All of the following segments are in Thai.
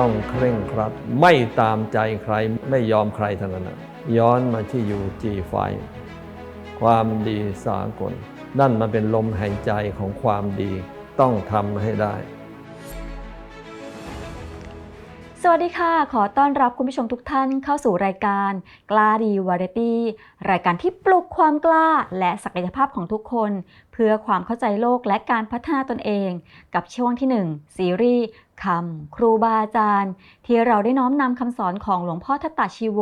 ต้องเคร่งครัด ไม่ตามใจใครไม่ยอมใครทั้งนั้นนะย้อนมาที่ยูจีไฟความดีสากล นั่นมันเป็นลมหายใจของความดีต้องทำให้ได้ สวัสดีค่ะ ขอต้อนรับคุณผู้ชมทุกท่านเข้าสู่รายการ กล้าดีวาไรตี้รายการที่ปลุกความกล้าและศักยภาพของทุกคน เพื่อความเข้าใจโลกและการพัฒนาตนเอง กับช่วงที่ 1 ซีรีส์ คำ ครูบาอาจารย์ ที่เราได้น้อมนำคำสอนของหลวงพ่อทัตตาชีโว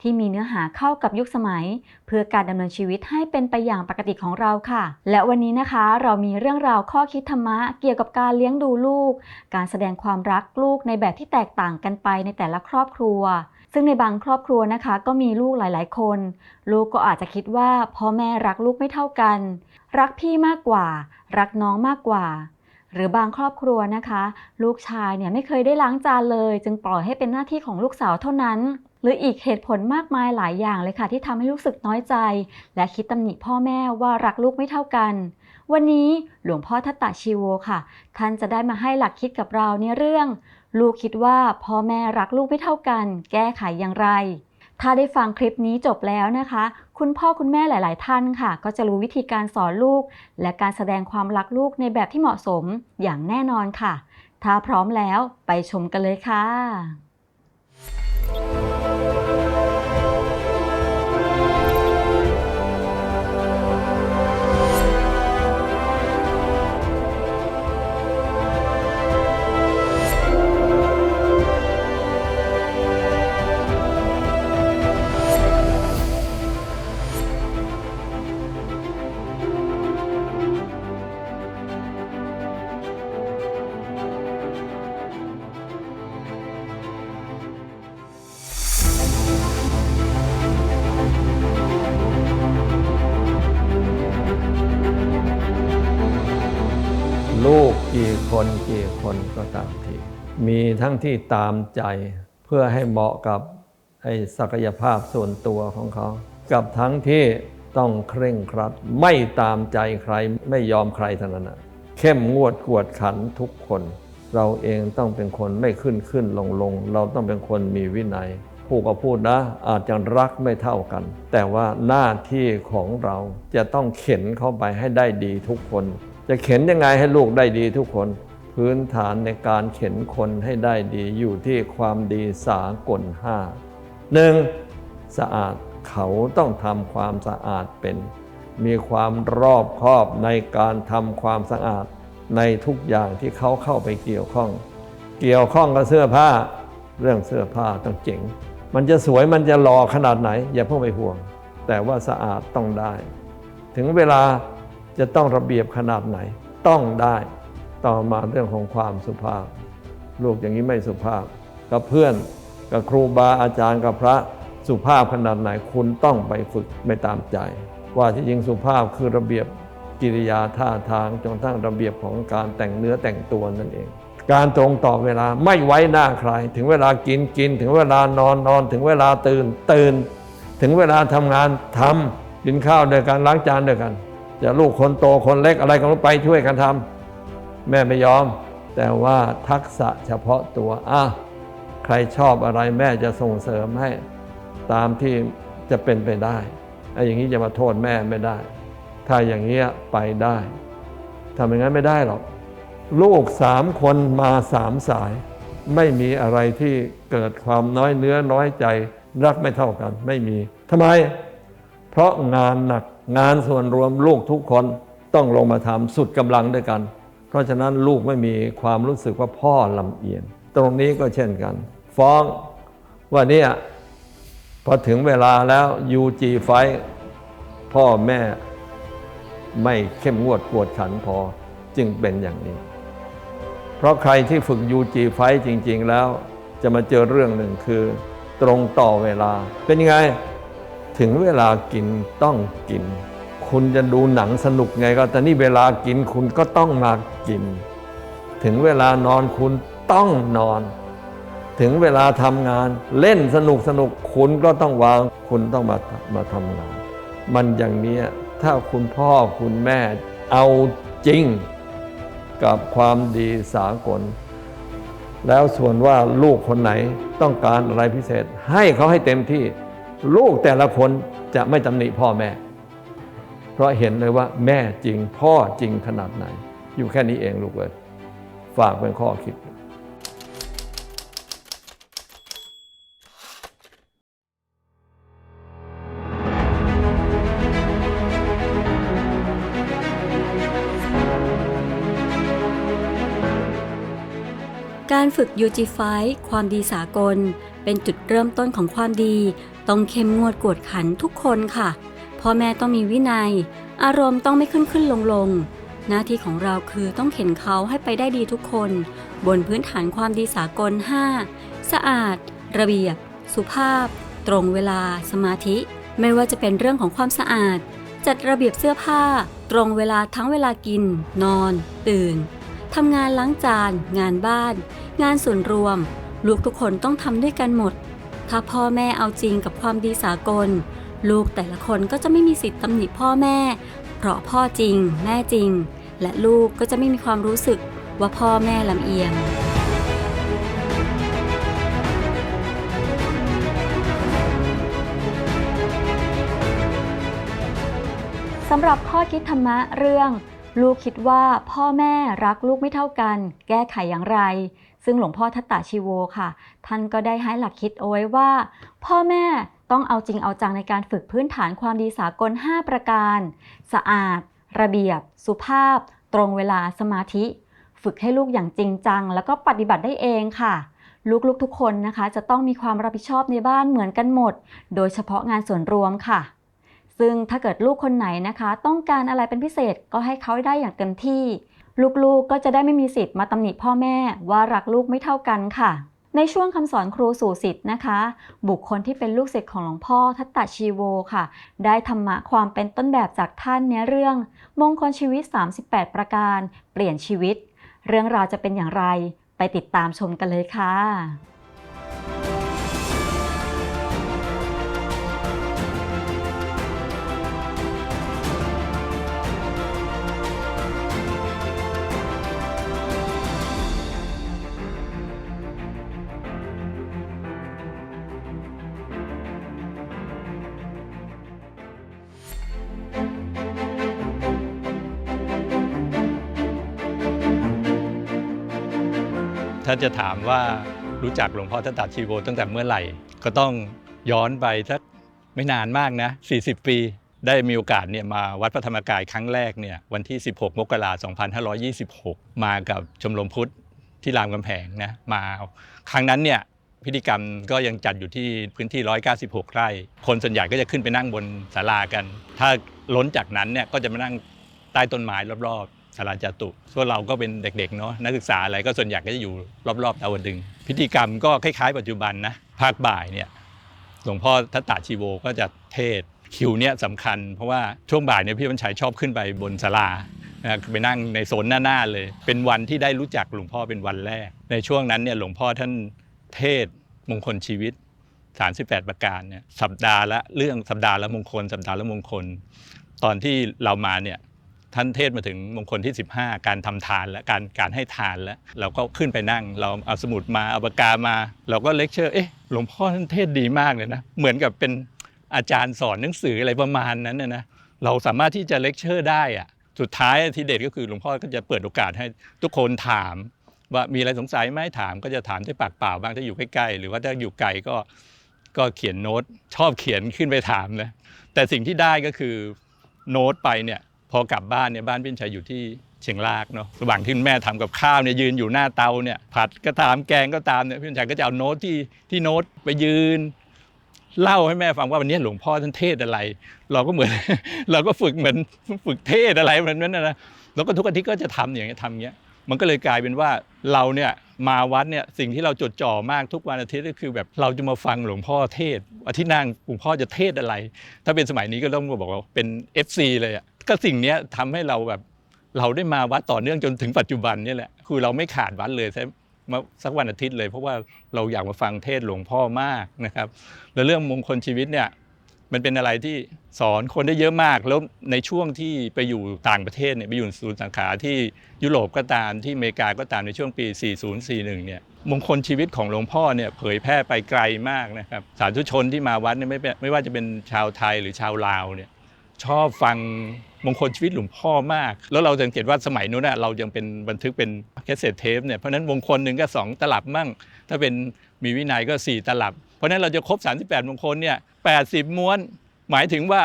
ที่มีเนื้อหาเข้ากับยุคสมัย เพื่อการดำเนินชีวิตให้เป็นไปอย่างปกติของเราค่ะ และวันนี้นะคะเรามีเรื่องราวข้อคิดธรรมะเกี่ยวกับการเลี้ยงดูลูก การแสดงความรักลูกในแบบที่แตกต่างกันไปในแต่ละครอบครัวซึ่งในบางครอบครัวนะคะก็มีลูกหลาย ๆ คน ลูกก็อาจจะคิดว่าพ่อแม่รักลูกไม่เท่ากัน รักพี่มากกว่า รักน้องมากกว่า หรือบางครอบครัวนะคะ ลูกชายเนี่ยไม่เคยได้ล้างจานเลย จึงปล่อยให้เป็นหน้าที่ของลูกสาวเท่านั้น หรืออีกเหตุผลมากมายหลายอย่างเลยค่ะ ที่ทำให้รู้สึกน้อยใจ และคิดตำหนิพ่อแม่ว่ารักลูกไม่เท่ากัน วันนี้หลวงพ่อทัตตาชีโวค่ะ ท่านจะได้มาให้หลักคิดกับเราในเรื่อง ลูกคิดว่าพ่อแม่รักลูกไม่เท่ากัน แก้ไขอย่างไร ถ้าได้ฟังคลิปนี้จบแล้วนะคะ คุณพ่อคุณแม่หลาย ๆ ท่านค่ะ ก็จะรู้วิธีการสอนลูก และการแสดงความรักลูกในแบบที่เหมาะสมอย่างแน่นอนค่ะ ถ้าพร้อมแล้วไปชมกันเลยค่ะ กี่คนกี่คนก็ตามทีมีทั้งที่ตามใจเพื่อให้เหมาะกับไอ้ศักยภาพส่วนตัวของเขา กับทั้งที่ต้องเคร่งครัด ไม่ตามใจใครไม่ยอมใครทั้งนั้นนะเข้มงวดกวดขันทุกคน เราเองต้องเป็นคนไม่ขึ้นขึ้นลงลงเราต้องเป็นคนมีวินัยพูดก็พูดนะ อาจจะรักไม่เท่ากัน แต่ว่าหน้าที่ของเราจะต้องเข็นเข้าไปให้ได้ดีทุกคน จะเข็นยังไงให้ลูกได้ดีทุกคน พื้นฐานในการเข็นคนให้ได้ดีอยู่ที่ความดีสากลห้าหนึ่งสะอาดเขาต้องทำความสะอาดเป็น มีความรอบคอบในการทำความสะอาดในทุกอย่างที่เขาเข้าไปเกี่ยวข้อง เกี่ยวข้องกับเสื้อผ้า เรื่องเสื้อผ้าต้องเจ๋ง มันจะสวยมันจะหล่อขนาดไหน อย่าเพิ่งไปห่วง แต่ว่าสะอาดต้องได้ ถึงเวลาจะต้องระเบียบขนาดไหนต้องได้ ต่อมาเรื่องของความสุภาพ ลูกอย่างนี้ไม่สุภาพ กับเพื่อนกับครูบาอาจารย์กับพระสุภาพขนาดไหนคุณต้องไปฝึกไม่ตามใจ ว่าที่จริงสุภาพคือระเบียบกิริยาท่าทางจนทั้งระเบียบของการแต่งเนื้อแต่งตัวนั่นเอง การตรงต่อเวลาไม่ไว้หน้าใคร ถึงเวลากินกิน ถึงเวลานอนนอน ถึงเวลาตื่นตื่น ถึงเวลาทำงานทำกินข้าวด้วยกันล้างจานด้วยกัน จะลูกคนโตคนเล็กอะไรก็ไปช่วยกันทำ แม่ไม่ยอม แต่ว่าทักษะเฉพาะตัวอะใครชอบอะไรแม่จะส่งเสริมให้ตามที่จะเป็นไปได้ไอ้อย่างนี้จะมาโทษแม่ไม่ได้ ถ้าอย่างเงี้ยไปได้ทำอย่างนั้นไม่ได้หรอก ลูกสามคนมาสามสาย ไม่มีอะไรที่เกิดความน้อยเนื้อน้อยใจ รักไม่เท่ากัน ไม่มีทำไม เพราะงานหนักงานส่วนรวมลูกทุกคนต้องลงมาทำสุดกำลังด้วยกัน เพราะฉะนั้นลูกไม่มีความรู้สึกว่าพ่อลำเอียง ตรงนี้ก็เช่นกัน ฟ้องว่าเนี่ยพอถึงเวลาแล้วยูจีไฟพ่อแม่ไม่เข้มงวดกวดขันพอจึงเป็นอย่างนี้ เพราะใครที่ฝึกยูจีไฟจริง ๆ แล้วจะมาเจอเรื่องหนึ่งคือ ตรงต่อเวลา เป็นยังไง ถึงเวลากินต้องกิน คุณจะดูหนังสนุกไงก็แต่นี่เวลากินคุณก็ต้องมากิน ถึงเวลานอนคุณต้องนอน ถึงเวลาทำงานเล่นสนุกสนุกคุณก็ต้องวาง คุณต้องมามาทำงาน มันอย่างนี้ถ้าคุณพ่อคุณแม่เอาจริงกับความดีสากล แล้วส่วนว่าลูกคนไหนต้องการอะไรพิเศษ ให้เขาให้เต็มที่ ลูกแต่ละคนจะไม่ตำหนิพ่อแม่ เพราะเห็นเลยว่าแม่จริงพ่อจริงขนาดไหน อยู่แค่นี้เองลูกเลย ฝากเป็นข้อคิดการฝึก UG f i ความดีสากล เป็นจุดเริ่มต้นของความดี ต้องเข้มงวดกวดขันทุกคนค่ะ พ่อแม่ต้องมีวินัย อารมณ์ต้องไม่ขึ้นขึ้นลงลงหน้าที่ของเราคือต้องเข็นเขาให้ไปได้ดีทุกคน บนพื้นฐานความดีสากล 5 สะอาด ระเบียบ สุภาพ ตรงเวลา สมาธิ ไม่ว่าจะเป็นเรื่องของความสะอาด จัดระเบียบเสื้อผ้า ตรงเวลาทั้งเวลากิน นอน ตื่นทำงานล้างจาน งานบ้าน งานส่วนรวม ลูกทุกคนต้องทำด้วยกันหมด ถ้าพ่อแม่เอาจริงกับความดีสากล ลูกแต่ละคนก็จะไม่มีสิทธิ์ตำหนิพ่อแม่ เพราะพ่อจริง แม่จริง และลูกก็จะไม่มีความรู้สึกว่าพ่อแม่ลำเอียงสำหรับข้อคิดธรรมะเรื่อง ลูกคิดว่าพ่อแม่รักลูกไม่เท่ากัน แก้ไขอย่างไร ซึ่งหลวงพ่อทัตตาชีโวค่ะ ท่านก็ได้ให้หลักคิดเอาไว้ว่า พ่อแม่ ต้องเอาจริงเอาจังในการฝึกพื้นฐานความดีสากล 5 ประการ สะอาด ระเบียบ สุภาพ ตรงเวลาสมาธิ ฝึกให้ลูกอย่างจริงจัง แล้วก็ปฏิบัติได้เองค่ะ ลูกๆทุกคนนะคะ จะต้องมีความรับผิดชอบในบ้านเหมือนกันหมด โดยเฉพาะงานส่วนรวมค่ะ ซึ่งถ้าเกิดลูกคนไหนนะคะ ต้องการอะไรเป็นพิเศษก็ให้เขาได้อย่างเต็มที่ ลูกๆก็จะได้ไม่มีสิทธิ์มาตำหนิพ่อแม่ว่ารักลูกไม่เท่ากันค่ะ ในช่วงคำสอนครูสู่สิทธิ์นะคะ บุคคลที่เป็นลูกศิษย์ของหลวงพ่อทัตตาชีโวค่ะ ได้ธรรมะความเป็นต้นแบบจากท่านในเรื่อง มงคลชีวิต 38 ประการ เปลี่ยนชีวิต เรื่องราวจะเป็นอย่างไร ไปติดตามชมกันเลยค่ะ ถ้าจะถามว่ารู้จักหลวงพ่อทัตตาชีโวตั้งแต่เมื่อไหร่ ก็ต้องย้อนไปสักไม่นานมากนะ 40 ปีได้มีโอกาสเนี่ยมาวัดพระธรรมกายครั้งแรกเนี่ยวันที่ 16 มกราคม2526 มากับชมรมพุทธที่รามคำแหงนะมาครั้งนั้นเนี่ยพิธีกรรมก็ยังจัดอยู่ที่พื้นที่ 196 ไร่ คนส่วนใหญ่ก็จะขึ้นไปนั่งบนศาลากัน ถ้าล้นจากนั้นเนี่ยก็จะมานั่งใต้ต้นไม้รอบๆ ศาลาจาตุส่วนเราก็เป็นเด็กๆเนาะนักศึกษาอะไรก็ส่วนใหญ่ก็จะอยู่รอบๆดาวดึง พิธีกรรมก็คล้ายๆ ปัจจุบันนะภาคบ่ายเนี่ยหลวงพ่อทัตตาชีโวก็จะเทศคิวเนี่ยสำคัญ เพราะว่าช่วงบ่ายเนี่ยพี่วันชัยชอบขึ้นไปบนศาลาไปนั่งในโซนหน้าๆเลย เป็นวันที่ได้รู้จักหลวงพ่อเป็นวันแรก ในช่วงนั้นเนี่ยหลวงพ่อท่านเทศมงคลชีวิต 38 ประการเนี่ยสัปดาห์ละเรื่องสัปดาห์ละมงคล สัปดาห์ละมงคล ตอนที่เรามาเนี่ย ท่านเทศมาถึงมงคลที่ 15 การทำทานและการการให้ทานแล้ว เราก็ขึ้นไปนั่ง เราเอาสมุดมาเอาปากกามา เราก็เลคเชอร์เอ๊ะหลวงพ่อท่านเทศดีมากเลยนะเหมือนกับเป็นอาจารย์สอนหนังสืออะไรประมาณนั้นนะนะเราสามารถที่จะเลคเชอร์ได้อะสุดท้ายที่เด็ดก็คือหลวงพ่อก็จะเปิดโอกาสให้ทุกคนถามว่ามีอะไรสงสัยไหมถามก็จะถามด้วยปากเปล่าบ้างถ้าอยู่ใกล้ๆหรือว่าถ้าอยู่ไกลก็ก็เขียนโน้ตชอบเขียนขึ้นไปถามนะแต่สิ่งที่ได้ก็คือโน้ตไปเนี่ย พอกลับบ้านเนี่ยบ้านพี่ชัยอยู่ที่เชียงรากเนาะระหว่างที่แม่ทำกับข้าวเนี่ยยืนอยู่หน้าเตาเนี่ยผัดก็ตามแกงก็ตามเนี่ยพี่ชัยก็จะเอาโน้ตที่ที่โน้ตไปยืนเล่าให้แม่ฟังว่าวันนี้หลวงพ่อท่านเทศอะไร เราก็เหมือน เราก็ฝึกเหมือนฝึกเทศอะไรแบบนั้นนะแล้วก็ทุกอาทิตย์ก็จะทำอย่างเงี้ยทำเงี้ยมันก็เลยกลายเป็นว่าเราเนี่ย มาวัดเนี่ยสิ่งที่เราจดจ่อมากทุกวันอาทิตย์ก็คือ แบบเราจะมาฟังหลวงพ่อเทศอาทิตย์หนางหลวงพ่อจะเทศอะไร ถ้าเป็นสมัยนี้ก็ต้องบอกว่าเป็น FC เลยอะก็สิ่งเนี้ยทำให้เราแบบเราได้มาวัดต่อเนื่องจนถึงปัจจุบันนี่แหละคือเราไม่ขาดวัดเลยใช่มาสักวันอาทิตย์เลย เพราะว่าเราอยากมาฟังเทศหลวงพ่อมากนะครับ แล้วเรื่องมงคลชีวิตเนี่ย มันเป็นอะไรที่สอนคนได้เยอะมาก แล้วในช่วงที่ไปอยู่ต่างประเทศเนี่ยไปอยู่ศูนย์สังขาที่ยุโรปก็ตามที่อเมริกาก็ตามในช่วงปี 4041 เนี่ยมงคลชีวิตของหลวงพ่อเนี่ยเผยแพร่ไปไกลมากนะครับสาธุชนที่มาวัดเนี่ยไม่เป็นไม่ว่าจะเป็นชาวไทยหรือชาวลาวเนี่ยชอบฟังมงคลชีวิตหลวงพ่อมาก แล้วเราสังเกตว่าสมัยนู้นน่ะเรายังเป็นบันทึกเป็นแคสเซ็ตเทปเนี่ยเพราะนั้นมงคลหนึ่งก็สองตลับมั่ง ถ้าเป็นมีวินัยก็ 4 ตลับ ราะฉะนั้นเราจะครบ 38 มงคลเนี่ย 80 ม้วน หมายถึงว่า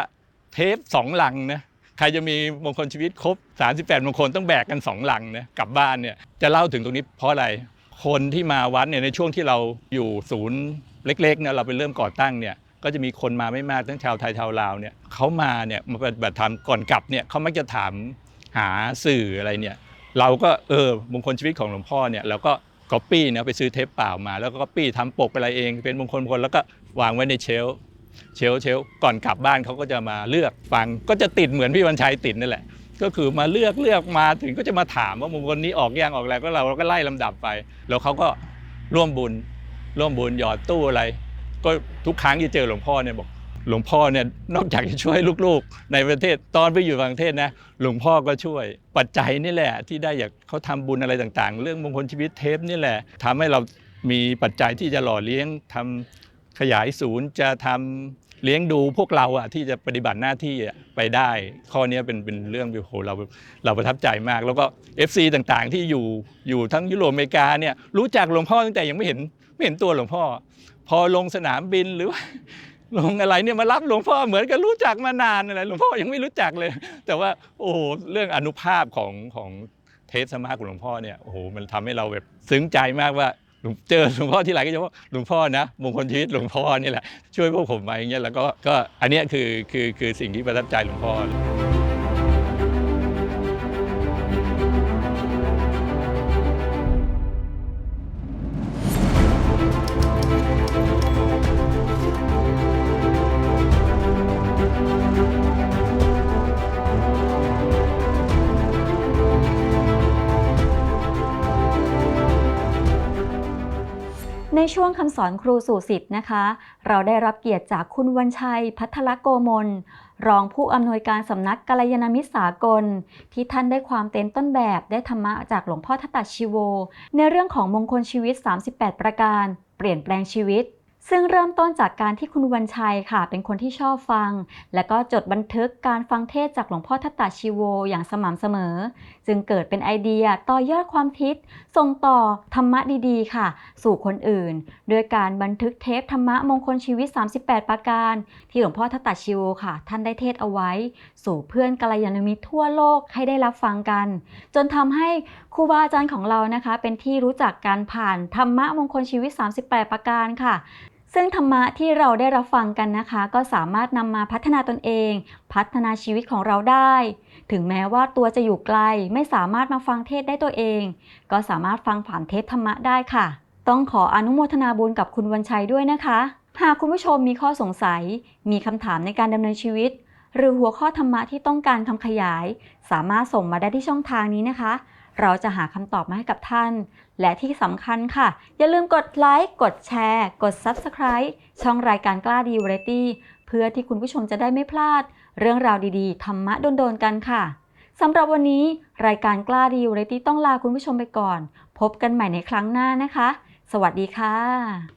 เทป2หลังนะ ใครจะมีมงคลชีวิตครบ 38 มงคลต้องแบกกัน 2 หลังนะกลับบ้านเนี่ย จะเล่าถึงตรงนี้เพราะอะไร คนที่มาวัดเนี่ยในช่วงที่เราอยู่ศูนย์เล็กๆเนี่ยเราไปเริ่มก่อตั้งเนี่ยก็จะมีคนมาไม่มากทั้งชาวไทยชาวลาวเนี่ยเขามาเนี่ยมาปฏิบัติธรรมก่อนกลับเนี่ยเขามักจะถามหาสื่ออะไรเนี่ยเราก็เออมงคลชีวิตของหลวงพ่อเนี่ยเราก็ ก๊อปปี้เนี่ยไปซื้อเทปเปล่ามา แล้วก็ก๊อปปี้ทำปกอะไรเอง เป็นมงคลมงคลแล้วก็วางไว้ในเชลเชลเชลก่อนกลับบ้านเขาก็จะมาเลือกฟังก็จะติดเหมือนพี่วันชัยติดนั่นแหละ ก็คือมาเลือกเลือกมาถึงก็จะมาถามว่ามงคลนี้ออกยังออกแล้วก็เราก็ไล่ลำดับไป แล้วเขาก็ร่วมบุญร่วมบุญหยอดตู้อะไร ก็ทุกครั้งที่เจอหลวงพ่อเนี่ยบอก หลวงพ่อเนี่ยนอกจากจะช่วยลูกๆ ในประเทศตอนไปอยู่ต่างประเทศนะหลวงพ่อก็ช่วย ปัจจัยนี่แหละที่ได้อยากเขาทำบุญอะไรต่างๆ เรื่องมงคลชีวิตเทปนี่แหละทำให้เรามีปัจจัยที่จะหล่อเลี้ยงทำขยายศูนย์จะทำเลี้ยงดูพวกเราอะที่จะปฏิบัติหน้าที่ไปได้ ข้อนี้เป็นเป็นเรื่องโอ้โหเราเราประทับใจมาก แล้วก็ FC ต่างๆ ที่อยู่อยู่ทั้งยุโรปอเมริกาเนี่ยรู้จักหลวงพ่อตั้งแต่ยังไม่เห็นไม่เห็นตัวหลวงพ่อ พอลงสนามบินหรือ ว่าลงอะไรเนี่ยมารับหลวงพ่อเหมือนกันรู้จักมานานอะไรหลวงพ่อยังไม่รู้จักเลย แต่ว่าโอ้โหเรื่องอนุภาพของของเทสมาของหลวงพ่อเนี่ยโอ้โหมันทำให้เราแบบซึ้งใจมากว่าเจอหลวงพ่อที่ไรก็จะว่าหลวงพ่อนะมงคลชีวิตหลวงพ่อนี่แหละช่วยพวกผมมาอย่างเงี้ยแล้วก็ก็อันนี้คือคือคือสิ่งที่ประทับใจหลวงพ่อ ในช่วงคำสอนครูสู่สิทธิ์นะคะ เราได้รับเกียรติจากคุณวันชัย พัทรโกมล รองผู้อำนวยการสำนักกัลยาณมิตรสากล ที่ท่านได้ความเต็นต้นแบบได้ธรรมะจากหลวงพ่อทัตตชิโว ในเรื่องของมงคลชีวิต 38 ประการ เปลี่ยนแปลงชีวิต ซึ่งเริ่มต้นจากการที่คุณวันชัยค่ะ เป็นคนที่ชอบฟัง และก็จดบันทึกการฟังเทศจากหลวงพ่อทัตตาชิโวอย่างสม่ำเสมอ จึงเกิดเป็นไอเดียต่อยอดความคิด ส่งต่อธรรมะดีๆ ค่ะ สู่คนอื่น โดยการบันทึกเทปธรรมะมงคลชีวิต 38 ประการ ที่หลวงพ่อทัตตาชิโวค่ะ ท่านได้เทศเอาไว้ สู่เพื่อนกัลยาณมิตรทั่วโลกให้ได้รับฟังกัน จนทำให้ครูบาอาจารย์ของเรานะคะ เป็นที่รู้จักการผ่านธรรมะมงคลชีวิต 38 ประการค่ะ ซึ่งธรรมะที่เราได้รับฟังกันนะคะ ก็สามารถนำมาพัฒนาตนเอง พัฒนาชีวิตของเราได้ ถึงแม้ว่าตัวจะอยู่ไกลไม่สามารถมาฟังเทศได้ตัวเอง ก็สามารถฟังผ่านเทศธรรมะได้ค่ะ ต้องขออนุโมทนาบุญกับคุณวันชัยด้วยนะคะ หากคุณผู้ชมมีข้อสงสัย มีคำถามในการดำเนินชีวิต หรือหัวข้อธรรมะที่ต้องการคำขยาย สามารถส่งมาได้ที่ช่องทางนี้นะคะ เราจะหาคำตอบมาให้กับท่าน และที่สำคัญค่ะ อย่าลืมกดไลค์กดแชร์ กด Subscribe ช่องรายการกล้าดีวาไรตี้เพื่อที่คุณผู้ชมจะได้ไม่พลาด เรื่องราวดีๆ ธรรมะโดนๆกันค่ะสำหรับวันนี้รายการกล้าดีวาไรตี้ต้องลาคุณผู้ชมไปก่อน พบกันใหม่ในครั้งหน้านะคะ สวัสดีค่ะ